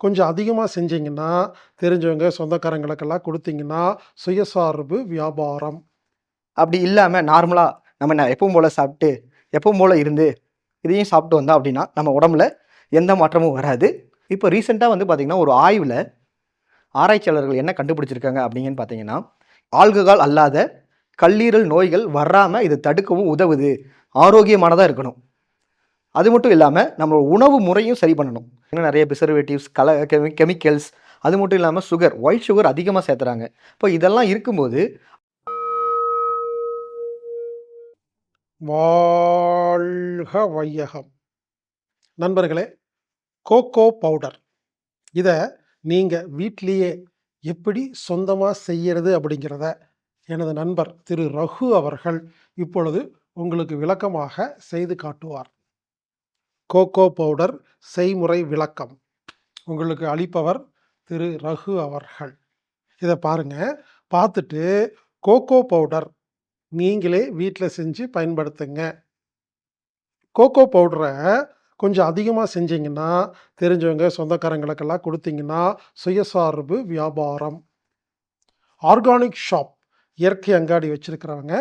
கொஞ்சம் அதிகமாக செஞ்சீங்கன்னா தெரிஞ்சவங்க சொந்தக்காரங்களுக்கெல்லாம் கொடுத்தீங்கன்னா சுயசார்பு வியாபாரம். அப்படி இல்லாமல் நார்மலாக நம்ம என்ன எப்பவும் போல் சாப்பிட்டு எப்பவும் போல் இருந்து இதையும் சாப்பிட்டு வந்தோம் அப்படின்னா நம்ம உடம்புல எந்த மாற்றமும் வராது. இப்போ ரீசெண்டாக வந்து பார்த்திங்கன்னா ஒரு ஆய்வில் ஆராய்ச்சியாளர்கள் என்ன கண்டுபிடிச்சிருக்காங்க அப்படிங்கன்னு பார்த்தீங்கன்னா ஆல்கஹால் அல்லாத கல்லீரல் நோய்கள் வராமல் இது தடுக்கவும் உதவுது. ஆரோக்கியமானதாக இருக்கணும். அது மட்டும் இல்லாமல் நம்ம உணவு முறையும் சரி பண்ணணும். இன்னும் நிறைய ப்ரிசர்வேட்டிவ்ஸ் கல கெமி கெமிக்கல்ஸ் அது மட்டும் இல்லாமல் சுகர் ஒயிட் சுகர் அதிகமாக சேர்த்துறாங்க. இப்போ இதெல்லாம் இருக்கும்போது வாழ்க வையகம். நண்பர்களே கோகோ பவுடர் இதை நீங்கள் வீட்டிலேயே எப்படி சொந்தமாக செய்யறது அப்படிங்கிறத எனது நண்பர் திரு ரகு அவர்கள் இப்பொழுது உங்களுக்கு விளக்கமாக செய்து காட்டுவார். கோகோ பவுடர் செய்முறை விளக்கம். உங்களுக்கு அளிப்பவர் திரு. ரகு அவர்கள். இதை பாருங்கள் பார்த்துட்டு கோகோ பவுடர் நீங்களே வீட்டில் செஞ்சு பயன்படுத்துங்க. கோகோ பவுடரை கொஞ்சம் அதிகமாக செஞ்சிங்கன்னா தெரிஞ்சவங்க சொந்தக்காரங்களுக்கெல்லாம் கொடுத்தீங்கன்னா சுயசார்பு வியாபாரம். ஆர்கானிக் ஷாப் இயற்கை அங்காடி வச்சுருக்கிறவங்க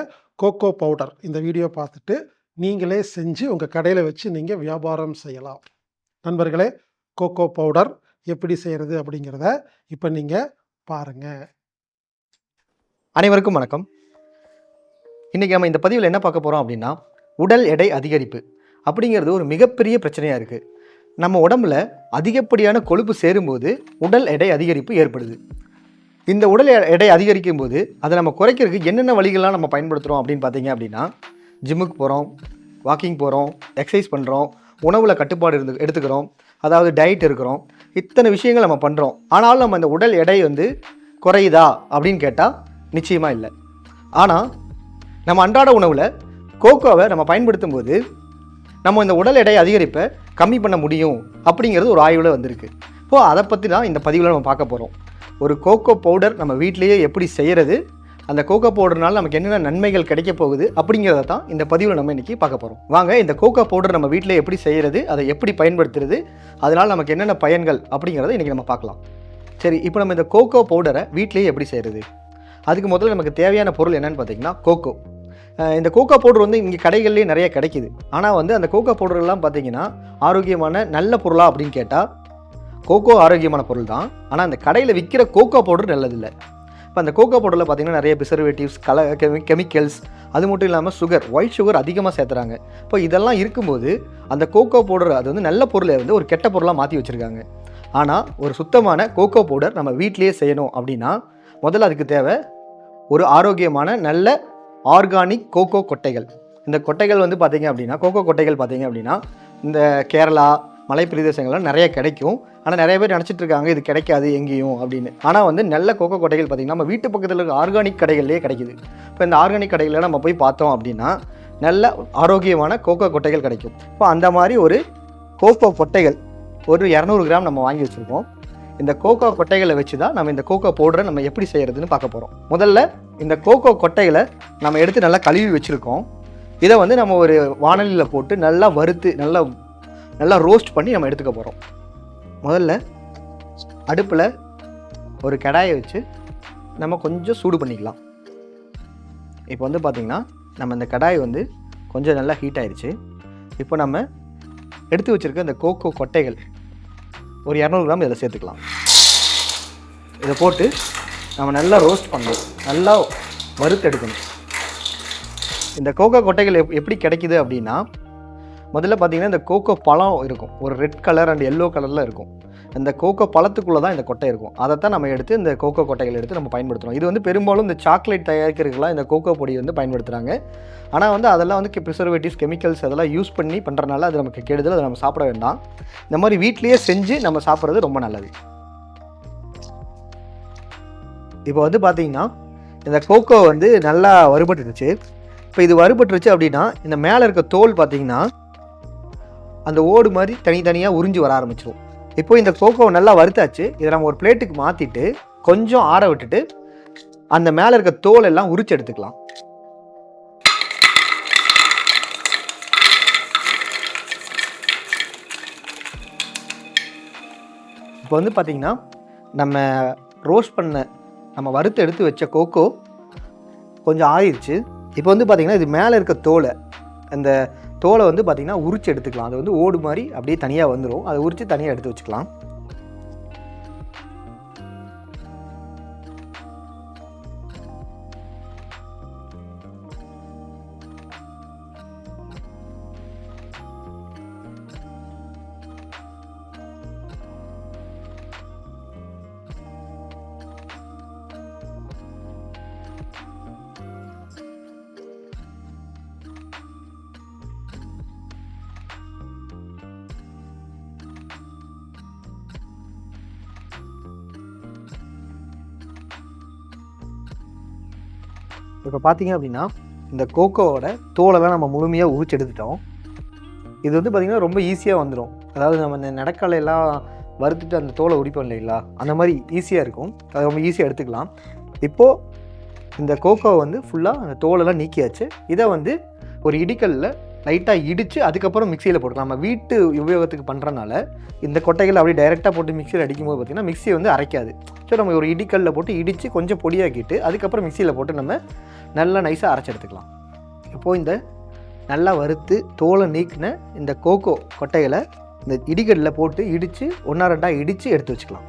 கோகோ பவுடர். இந்த வீடியோ பார்த்துட்டு நீங்களே செஞ்சு உங்கள் கடையில் வச்சு நீங்கள் வியாபாரம் செய்யலாம். நண்பர்களே கோகோ பவுடர் எப்படி செய்கிறது அப்படிங்கிறத இப்போ நீங்கள் பாருங்கள் அனைவருக்கும் வணக்கம். இன்றைக்கி நம்ம இந்த பதிவில் என்ன பார்க்க போகிறோம் அப்படின்னா உடல் எடை அதிகரிப்பு அப்படிங்கிறது ஒரு மிகப்பெரிய பிரச்சனையாக இருக்குது நம்ம உடம்புல அதிகப்படியான கொழுப்பு சேரும்போது உடல் எடை அதிகரிப்பு ஏற்படுது. இந்த உடல் எடை அதிகரிக்கும் போது அதை நம்ம குறைக்கிறதுக்கு என்னென்ன வழிகள்லாம் நம்ம பயன்படுத்துகிறோம் அப்படின்னு பார்த்தீங்க அப்படின்னா ஜிம்முக்கு போகிறோம் வாக்கிங் போகிறோம் எக்ஸசைஸ் பண்ணுறோம் உணவில் கட்டுப்பாடு இருந்து எடுத்துக்கிறோம் அதாவது டயட் இருக்கிறோம் இத்தனை விஷயங்கள் நம்ம பண்ணுறோம் ஆனாலும் நம்ம இந்த உடல் எடை வந்து குறையுதா அப்படின்னு கேட்டால் நிச்சயமாக இல்லை. ஆனால் நம்ம அன்றாட உணவில் கோகோவை நம்ம பயன்படுத்தும் போது நம்ம இந்த உடல் எடை அதிகரிப்பை கம்மி பண்ண முடியும் அப்படிங்கிறது ஒரு ஆய்வில் வந்திருக்கு. இப்போது அதை பற்றி தான் இந்த பதிவில் நம்ம பார்க்க போகிறோம் ஒரு கோகோ பவுடர் நம்ம வீட்டிலேயே எப்படி செய்கிறது அந்த கோகோ பவுடர்னால நமக்கு என்னென்ன நன்மைகள் கிடைக்க போகுது அப்படிங்கிறத தான் இந்த பதிவில் நம்ம இன்றைக்கி பார்க்க போகிறோம் வாங்க இந்த கோகோ பவுடர் நம்ம வீட்டில் எப்படி செய்கிறது அதை எப்படி பயன்படுத்துறது அதனால் நமக்கு என்னென்ன பயன்கள் அப்படிங்கிறத இன்றைக்கி நம்ம பார்க்கலாம். சரி இப்போ நம்ம இந்த கோகோ பவுடரை வீட்டிலேயே எப்படி செய்கிறது அதுக்கு முதல்ல நமக்கு தேவையான பொருள் என்னன்னு பார்த்தீங்கன்னா கோகோ இந்த கோகோ பவுடர் வந்து இங்கே கடைகள்லேயே நிறைய கிடைக்குது. ஆனால் வந்து அந்த கோகோ பவுடர்லாம் பார்த்தீங்கன்னா ஆரோக்கியமான நல்ல பொருளா அப்படின்னு கேட்டால் கோகோ ஆரோக்கியமான பொருள் தான். ஆனால் அந்த கடையில் விற்கிற கோகோ பவுடர் நல்லதில்லை. இப்போ அந்த கோகோ பவுடரில் பார்த்தீங்கன்னா நிறைய பிசர்வேட்டிவ்ஸ் கல கெமி கெமிக்கல்ஸ் அது மட்டும் இல்லாமல் சுகர் ஒயிட் சுகர் அதிகமாக சேர்த்துறாங்க. இப்போ இதெல்லாம் இருக்கும்போது அந்த கோகோ பவுடர் அது வந்து நல்ல பொருளை வந்து ஒரு கெட்ட பொருளாக மாற்றி வச்சுருக்காங்க. ஆனால் ஒரு சுத்தமான கோகோ பவுடர் நம்ம வீட்டிலேயே செய்யணும் அப்படின்னா முதல்ல அதுக்கு தேவை ஒரு ஆரோக்கியமான நல்ல ஆர்கானிக் கோகோ கொட்டைகள். இந்த கொட்டைகள் வந்து பார்த்தீங்க அப்படின்னா கோகோ கொட்டைகள் பார்த்தீங்க அப்படின்னா இந்த கேரளா மலை பிரதேசங்கள்லாம் நிறைய கிடைக்கும். ஆனால் நிறைய பேர் நினச்சிட்டு இருக்காங்க இது கிடைக்காது எங்கேயும் அப்படின்னு. ஆனால் வந்து நல்ல கோகோ கொட்டைகள் பார்த்திங்கன்னா நம்ம வீட்டு பக்கத்தில் இருக்க ஆர்கானிக் கடைகள்லேயே கிடைக்குது. இப்போ இந்த ஆர்கானிக் கடைகளில் நம்ம போய் பார்த்தோம் அப்படின்னா நல்ல ஆரோக்கியமான கோகோ கொட்டைகள் கிடைக்கும். இப்போ அந்த மாதிரி ஒரு கோகோ கொட்டைகள் ஒரு இரநூறு கிராம் நம்ம வாங்கி வச்சுருக்கோம். இந்த கோகோ கொட்டைகளை வச்சு தான் நம்ம இந்த கோகோ பவுடரை நம்ம எப்படி செய்கிறதுன்னு பார்க்க போகிறோம் முதல்ல இந்த கோகோ கொட்டைகளை நம்ம எடுத்து நல்லா கழுவி வச்சுருக்கோம். இதை வந்து நம்ம ஒரு வானலியில் போட்டு நல்லா வறுத்து நல்லா நல்லா ரோஸ்ட் பண்ணி நம்ம எடுத்துக்க போகிறோம் முதல்ல அடுப்பில் ஒரு கடாயை வச்சு நம்ம கொஞ்சம் சூடு பண்ணிக்கலாம். இப்போ வந்து பார்த்திங்கன்னா நம்ம இந்த கடாய் வந்து கொஞ்சம் நல்லா ஹீட் ஆயிடுச்சு. இப்போ நம்ம எடுத்து வச்சுருக்க இந்த கோகோ கொட்டைகள் ஒரு இரநூறு கிராம் இதில் சேர்த்துக்கலாம். இதை போட்டு நம்ம நல்லா ரோஸ்ட் பண்ணணும். நல்லா வறுத்து எடுக்கணும் இந்த கோகோ கொட்டைகள் எப் எப்படி கிடைக்குது அப்படின்னா முதல்ல பார்த்தீங்கன்னா இந்த கோகோ பழம் இருக்கும். ஒரு ரெட் கலர் அண்ட் எல்லோ கலரில் இருக்கும். இந்த கோகோ பழத்துக்குள்ளே தான் இந்த கொட்டை இருக்கும். அதை தான் நம்ம எடுத்து இந்த கோகோ கொட்டைகள் எடுத்து நம்ம பயன்படுத்துகிறோம் இது வந்து பெரும்பாலும் இந்த சாக்லேட் தயாரிக்கிறதுக்கெல்லாம் இந்த கோகோ பொடி வந்து பயன்படுத்துகிறாங்க ஆனால் வந்து அதெல்லாம் வந்து ப்ரிசர்வேட்டிவ்ஸ் கெமிக்கல்ஸ் அதெல்லாம் யூஸ் பண்ணி பண்ணுறனால அது நமக்கு கெடுதல் அதை நம்ம சாப்பிட வேண்டாம். இந்த மாதிரி வீட்லேயே செஞ்சு நம்ம சாப்பிட்றது ரொம்ப நல்லது. இப்போ வந்து பார்த்தீங்கன்னா இந்த கோகோ வந்து நல்லா வறுபட்டுருச்சு. இப்போ இது வறுபட்டுருச்சு அப்படின்னா இந்த மேலே இருக்க தோல் பார்த்தீங்கன்னா அந்த ஓடு மாதிரி தனித்தனியாக உறிஞ்சி வர ஆரம்பிச்சிடும் இப்போ இந்த கோகோவை நல்லா வறுத்தாச்சு. இதை நம்ம ஒரு பிளேட்டுக்கு மாற்றிட்டு கொஞ்சம் ஆற விட்டுட்டு அந்த மேலே இருக்க தோல் எல்லாம் உரிச்சு எடுத்துக்கலாம். இப்போ வந்து பார்த்திங்கன்னா நம்ம ரோஸ்ட் பண்ண நம்ம வறுத்து எடுத்து வச்ச கோகோ கொஞ்சம் ஆயிடுச்சு இப்போ வந்து பார்த்திங்கன்னா இது மேலே இருக்க தோலை அந்த தோலை வந்து பார்த்திங்கன்னா உரிச்சு எடுத்துக்கலாம். அது வந்து ஓடு மாதிரி அப்படியே தனியாக வந்துடும் அதை உரித்து தனியாக எடுத்து வச்சுக்கலாம். இப்போ பார்த்தீங்க அப்படின்னா இந்த கோகோவோட தோலெல்லாம் நம்ம முழுமையாக உரிச்சு எடுத்துட்டோம். இது வந்து பார்த்திங்கன்னா ரொம்ப ஈஸியாக வந்துடும் அதாவது நம்ம இந்த நடக்கலையெல்லாம் வறுத்துட்டு அந்த தோலை உரிப்போம் இல்லைங்களா? அந்த மாதிரி ஈஸியாக இருக்கும். அதை ரொம்ப ஈஸியாக எடுத்துக்கலாம். இப்போது இந்த கோகோ வந்து ஃபுல்லாக அந்த தோலெல்லாம் நீக்கியாச்சு. இதை வந்து ஒரு இடிக்கல்ல லைட்டாக இடித்து அதுக்கப்புறம் மிக்சியில் போட்டுக்கலாம். நம்ம வீட்டு உபயோகத்துக்கு பண்ணுறனால இந்த கொட்டைகளை அப்படியே டைரெக்டாக போட்டு மிக்சியில் அடிக்கும்போது பார்த்திங்கன்னா மிக்சியை வந்து அரைக்காது. ஸோ நம்ம ஒரு இடிக்கல்ல போட்டு இடித்து கொஞ்சம் பொடியாக்கிட்டு அதுக்கப்புறம் மிக்சியில் போட்டு நம்ம நல்லா நைஸாக அரைச்சி எடுத்துக்கலாம். இப்போது இந்த நல்லா வறுத்து தோலை நீக்கின இந்த கோகோ கொட்டைகளை இந்த இடிகல்லில் போட்டு இடித்து ஒன்றா ரெண்டாக இடித்து எடுத்து வச்சுக்கலாம்.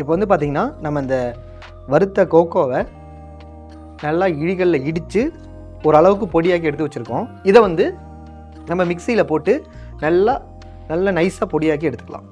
இப்போ வந்து பார்த்திங்கன்னா நம்ம இந்த வறுத்த கோகோவை நல்லா இழிகளில் இடித்து ஓரளவுக்கு பொடியாக்கி எடுத்து வச்சுருக்கோம். இதை வந்து நம்ம மிக்சியில் போட்டு நல்லா நல்லா நைஸாக பொடியாக்கி எடுத்துக்கலாம்.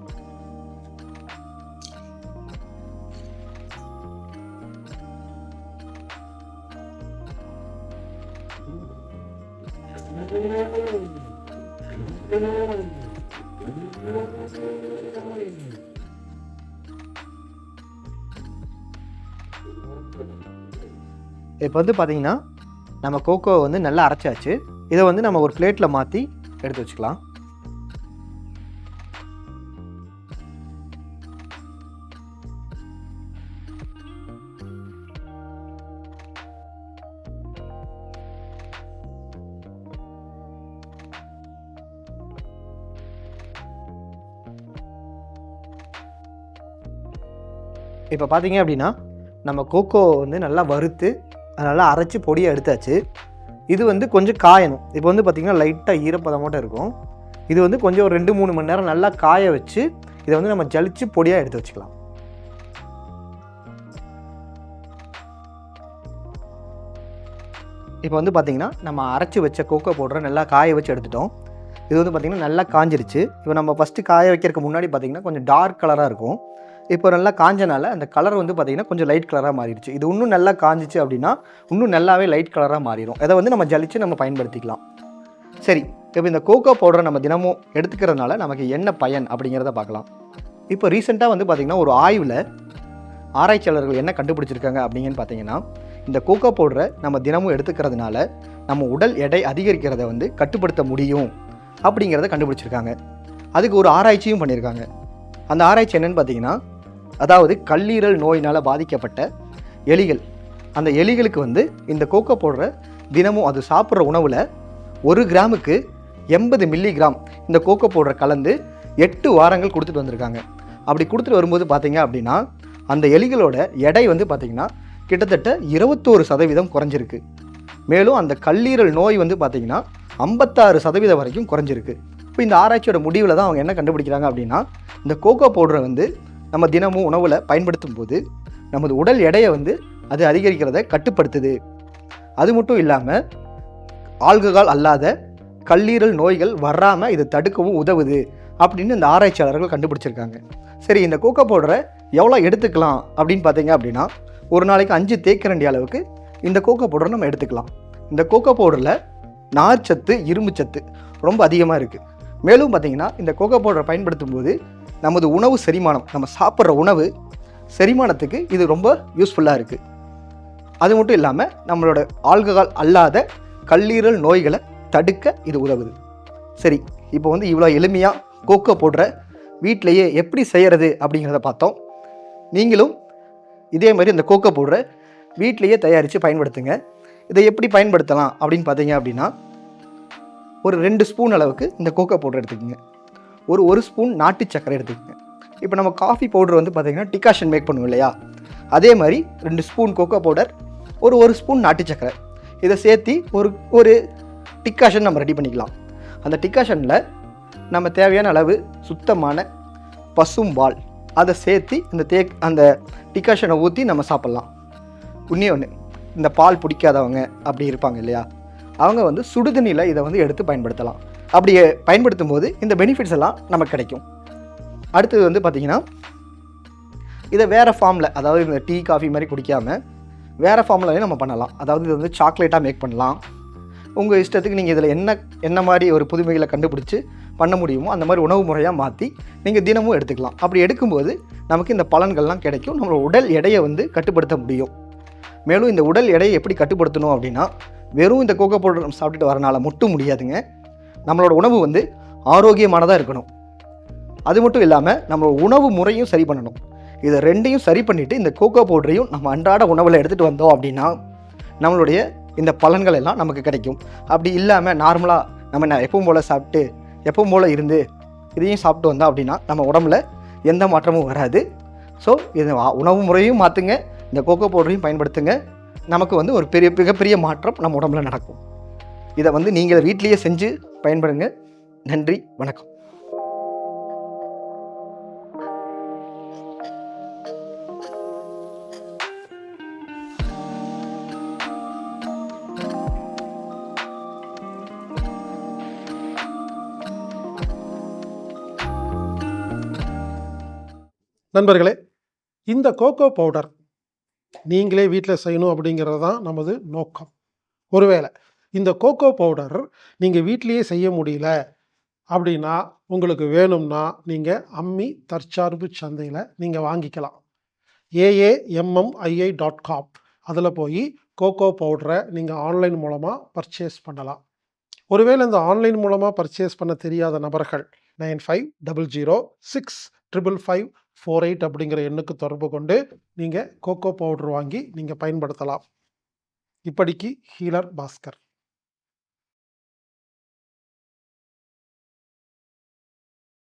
இப்போ வந்து பார்த்தீங்கன்னா நம்ம கோகோ வந்து நல்லா அரைச்சாச்சு. இதை வந்து நம்ம ஒரு பிளேட்டில் மாற்றி எடுத்து வச்சுக்கலாம். இப்போ பார்த்தீங்க அப்படின்னா நம்ம கோகோ வந்து நல்லா வறுத்து அதனால் நல்லா அரைச்சி பொடியாக எடுத்தாச்சு. இது வந்து கொஞ்சம் காயணும். இப்போ வந்து பார்த்திங்கன்னா லைட்டாக ஈரப்பதமாட்டம் இருக்கும். இது வந்து கொஞ்சம் ஒரு ரெண்டு மூணு மணி நேரம் நல்லா காய வச்சு இதை வந்து நம்ம ஜலிச்சு பொடியாக எடுத்து வச்சுக்கலாம். இப்போ வந்து பார்த்திங்கன்னா நம்ம அரைச்சி வச்ச கோக்கோ பவுடரை நல்லா காய வச்சு எடுத்துட்டோம். இது வந்து பார்த்திங்கன்னா நல்லா காஞ்சிருச்சு. இப்போ நம்ம ஃபஸ்ட்டு காய வைக்கிறதுக்கு முன்னாடி பார்த்திங்கன்னா கொஞ்சம் டார்க் கலராக இருக்கும். இப்போ நல்லா காஞ்சனால அந்த கலர் வந்து பார்த்திங்கன்னா கொஞ்சம் லைட் கலராக மாறிடுச்சு. இது இன்னும் நல்லா காஞ்சிச்சு அப்படின்னா இன்னும் நல்லாவே லைட் கலராக மாறிடும் அதை வந்து நம்ம ஜலிச்சு நம்ம பயன்படுத்திக்கலாம். சரி இப்போ இந்த கோகோ பவுடரை நம்ம தினமும் எடுத்துக்கிறதுனால நமக்கு என்ன பயன் அப்படிங்கிறத பார்க்கலாம். இப்போ ரீசெண்டாக வந்து பார்த்திங்கன்னா ஒரு ஆய்வில் ஆராய்ச்சியாளர்கள் என்ன கண்டுபிடிச்சிருக்காங்க அப்படிங்கன்னு பார்த்தீங்கன்னா இந்த கோகோ பவுடரை நம்ம தினமும் எடுத்துக்கிறதுனால நம்ம உடல் எடை அதிகரிக்கிறத வந்து கட்டுப்படுத்த முடியும் அப்படிங்கிறத கண்டுபிடிச்சிருக்காங்க. அதுக்கு ஒரு ஆராய்ச்சியும் பண்ணியிருக்காங்க அந்த ஆராய்ச்சி என்னன்னு பார்த்தீங்கன்னா அதாவது கல்லீரல் நோயினால் பாதிக்கப்பட்ட எலிகள். அந்த எலிகளுக்கு வந்து இந்த கோக்கோ போடுற தினமும் அது சாப்பிட்ற உணவில் ஒரு கிராமுக்கு எண்பது மில்லிகிராம் இந்த கோகோ பவுடரை கலந்து எட்டு வாரங்கள் கொடுத்துட்டு வந்திருக்காங்க. அப்படி கொடுத்துட்டு வரும்போது பார்த்தீங்க அப்படின்னா அந்த எலிகளோட எடை வந்து பார்த்திங்கன்னா கிட்டத்தட்ட இருபத்தோரு சதவீதம் குறைஞ்சிருக்கு. மேலும் அந்த கல்லீரல் நோய் வந்து பார்த்திங்கன்னா ஐம்பத்தாறு சதவீதம் வரைக்கும் குறைஞ்சிருக்கு. இப்போ இந்த ஆராய்ச்சியோட முடிவில் தான் அவங்க என்ன கண்டுபிடிக்கிறாங்க அப்படின்னா இந்த கோகோ பவுடரை வந்து நம்ம தினமும் உணவில் பயன்படுத்தும் போது நமது உடல் எடையை வந்து அது அதிகரிக்கிறத கட்டுப்படுத்துது. அது மட்டும் இல்லாமல் ஆல்கஹால் அல்லாத கல்லீரல் நோய்கள் வராமல் இது தடுக்கவும் உதவுது அப்படின்னு இந்த ஆராய்ச்சியாளர்கள் கண்டுபிடிச்சிருக்காங்க. சரி இந்த கோக்கோ பவுடரை எவ்வளோ எடுத்துக்கலாம் அப்படின்னு பார்த்தீங்க அப்படின்னா ஒரு நாளைக்கு அஞ்சு தேக்கரண்டி அளவுக்கு இந்த கோகோ பவுடரை நம்ம எடுத்துக்கலாம். இந்த கோக்கோ பவுடரில் நார்ச்சத்து இரும்புச்சத்து ரொம்ப அதிகமாக இருக்குது மேலும் பார்த்தீங்கன்னா இந்த கோகோ பவுடரை பயன்படுத்தும் போது நமது உணவு செரிமானம் நம்ம சாப்பிட்ற உணவு செரிமானத்துக்கு இது ரொம்ப யூஸ்ஃபுல்லாக இருக்குது அது மட்டும் இல்லாமல் நம்மளோட ஆல்கஹால் அல்லாத கல்லீரல் நோய்களை தடுக்க இது உதவுது. சரி இப்போ வந்து இவ்வளோ எளிமையாக கோக்கோ போடுற வீட்டிலையே எப்படி செய்கிறது அப்படிங்கிறத பார்த்தோம். நீங்களும் இதே மாதிரி இந்த கோக்கோ போடுற வீட்டிலையே தயாரித்து பயன்படுத்துங்க. இதை எப்படி பயன்படுத்தலாம் அப்படின்னு பார்த்தீங்க அப்படின்னா ஒரு ரெண்டு ஸ்பூன் அளவுக்கு இந்த கோக்கோ பவுடர் எடுத்துக்கோங்க. ஒரு ஒரு ஸ்பூன் நாட்டு சர்க்கரை எடுத்துக்கோங்க. இப்போ நம்ம காஃபி பவுடர் வந்து பார்த்திங்கன்னா டிகாஷன் மேக் பண்ணுவோம் இல்லையா? அதே மாதிரி ரெண்டு ஸ்பூன் கோகோ பவுடர் ஒரு ஒரு ஸ்பூன் நாட்டு சர்க்கரை இதை சேர்த்து ஒரு ஒரு டிக்காஷன் நம்ம ரெடி பண்ணிக்கலாம். அந்த டிக்காஷனில் நம்ம தேவையான அளவு சுத்தமான பசும்பால் அதை சேர்த்து அந்த தே அந்த டிக்காஷனை ஊற்றி நம்ம சாப்பிட்லாம். இன்னே ஒன்று இந்த பால் பிடிக்காதவங்க அப்படி இருப்பாங்க இல்லையா? அவங்க வந்து சுடுதண்ணியில் இதை வந்து எடுத்து பயன்படுத்தலாம். அப்படி பயன்படுத்தும் போது இந்த பெனிஃபிட்ஸ் எல்லாம் நமக்கு கிடைக்கும். அடுத்தது வந்து பார்த்திங்கன்னா இதை வேறு ஃபார்மில் அதாவது இந்த டீ காஃபி மாதிரி குடிக்காமல் வேறு ஃபார்ம்லையும் நம்ம பண்ணலாம். அதாவது இது வந்து சாக்லேட்டாக மேக் பண்ணலாம். உங்கள் இஷ்டத்துக்கு நீங்கள் இதில் என்ன என்ன மாதிரி ஒரு புதுமைகளை கண்டுபிடிச்சி பண்ண முடியுமோ அந்த மாதிரி உணவு முறையாக மாற்றி நீங்கள் தினமும் எடுத்துக்கலாம். அப்படி எடுக்கும்போது நமக்கு இந்த பலன்கள்லாம் கிடைக்கும். நம்மளோட உடல் எடையை வந்து கட்டுப்படுத்த முடியும். மேலும் இந்த உடல் எடையை எப்படி கட்டுப்படுத்தணும் அப்படின்னா வெறும் இந்த கோகோ பவுடர் சாப்பிட்டுட்டு வரனால மட்டும் முடியாதுங்க. நம்மளோட உணவு வந்து ஆரோக்கியமானதாக இருக்கணும். அது மட்டும் இல்லாமல் நம்மளோட உணவு முறையும் சரி பண்ணணும். இதை ரெண்டையும் சரி பண்ணிவிட்டு இந்த கோகோ பவுடரையும் நம்ம அன்றாட உணவில் எடுத்துகிட்டு வந்தோம் அப்படின்னா நம்மளுடைய இந்த பலன்கள் எல்லாம் நமக்கு கிடைக்கும். அப்படி இல்லாமல் நார்மலாக நம்ம ந- எப்பவும் போல் சாப்பிட்டு எப்பவும் போல் இருந்து இதையும் சாப்பிட்டு வந்தோம் அப்படின்னா நம்ம உடம்புல எந்த மாற்றமும் வராது. ஸோ இது உணவு முறையும் மாற்றுங்க இந்த கோகோ பவுடரையும் பயன்படுத்துங்க. நமக்கு வந்து ஒரு பெரிய மிகப்பெரிய மாற்றம் நம்ம உடம்புல நடக்கும். இதை வந்து நீங்கள் வீட்லேயே செஞ்சு பயன்படுங்க. நன்றி வணக்கம். நண்பர்களே இந்த கோகோ பவுடர் நீங்களே வீட்டில் செய்யணும் அப்படிங்கிறது தான் நமது நோக்கம். ஒருவேளை இந்த கோகோ பவுடர் நீங்கள் வீட்டிலையே செய்ய முடியல அப்படின்னா உங்களுக்கு வேணும்னா நீங்கள் அம்மி தற்சார்பு சந்தையில் நீங்கள் வாங்கிக்கலாம். ஏஏஎம்எம்ஐஐ டாட் காம் அதில் போய் கோகோ பவுடரை நீங்கள் ஆன்லைன் மூலமாக பர்ச்சேஸ் பண்ணலாம். ஒருவேளை இந்த ஆன்லைன் மூலமாக பர்ச்சேஸ் பண்ண தெரியாத நபர்கள் nine five double zero six triple five four eight அப்படிங்கிற எண்ணுக்கு தொடர்பு கொண்டு நீங்கள் கோகோ பவுடர் வாங்கி நீங்கள் பயன்படுத்தலாம். இப்படிக்கு ஹீலர் பாஸ்கர்.